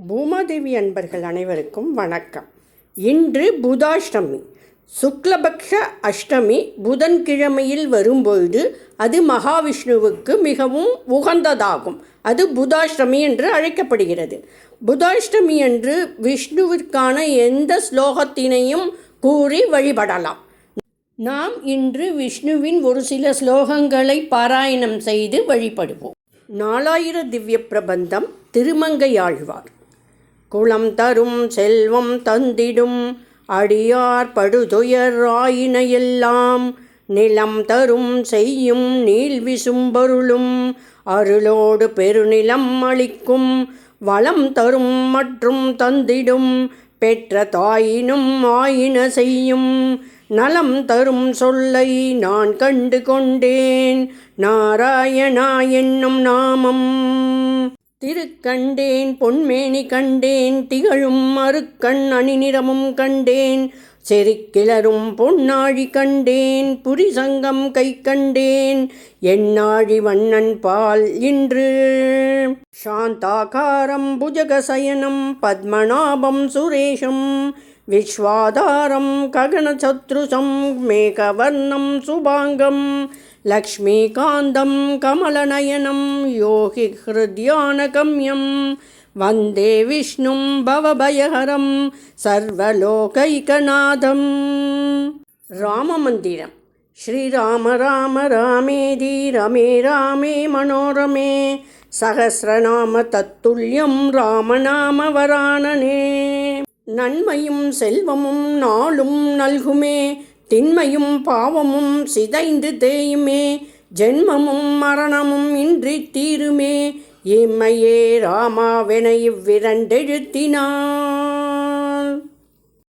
பூமாதேவி அன்பர்கள் அனைவருக்கும் வணக்கம். இன்று புதாஷ்டமி. சுக்லபக்ஷ அஷ்டமி புதன்கிழமையில் வரும்பொழுது அது மகாவிஷ்ணுவுக்கு மிகவும் உகந்ததாகும். அது புதாஷ்டமி என்று அழைக்கப்படுகிறது. புதாஷ்டமி என்று விஷ்ணுவிற்கான எந்த ஸ்லோகத்தினையும் கூறி வழிபடலாம். நாம் இன்று விஷ்ணுவின் ஒரு சில ஸ்லோகங்களை பாராயணம் செய்து வழிபடுவோம். நாலாயிர திவ்ய பிரபந்தம் திருமங்கையாழ்வார் குளம் தரும் செல்வம் தந்திடும். அடியார் படுதுயர் எல்லாம் நிலம் தரும் செய்யும் நீள் விசும்பொருளும். அருளோடு பெருநிலம் அளிக்கும் வளம் தரும் மற்றும் தந்திடும். பெற்ற தாயினும் ஆயின செய்யும் நலம் தரும் சொல்லை நான் கண்டு கொண்டேன். நாராயணா என்னும் நாமம். திருக்கண்டேன் பொன்மேனி கண்டேன் திகழும் மறுக்கண் அணிநிறமும் கண்டேன் செரிக்கிளரும் பொன்னாழி கண்டேன் புரிசங்கம் கை கண்டேன் எண்ணாழி வண்ணன் பால் இன்று. சாந்தாகாரம் புஜகசயனம் பத்மநாபம் சுரேஷம் விஸ்வாதாரம் ககனசத்ருசம் மேகவர்ணம் சுபாங்கம் லக்ஷ்மீகாந்தம் கமலநயனம் யோகி ஹிருத்யானகம்யம் வந்தே விஷ்ணும் பவபயஹரம் சர்வலோகைகநாதம். ராமமந்திரம் ஸ்ரீராம ராம ராமேதி ரமே ராமே மனோரமே சகசிரநாம தத்துல்யம் ராமநாம வரானனே. நன்மையும் செல்வமும் நாளும் நல்குமே திண்மையும் பாவமும் சிதைந்து தேயுமே ஜென்மமும் மரணமும் இன்றி தீருமே. இம்மையே ராமாவென இவ்விரண்டெழுத்தினான்.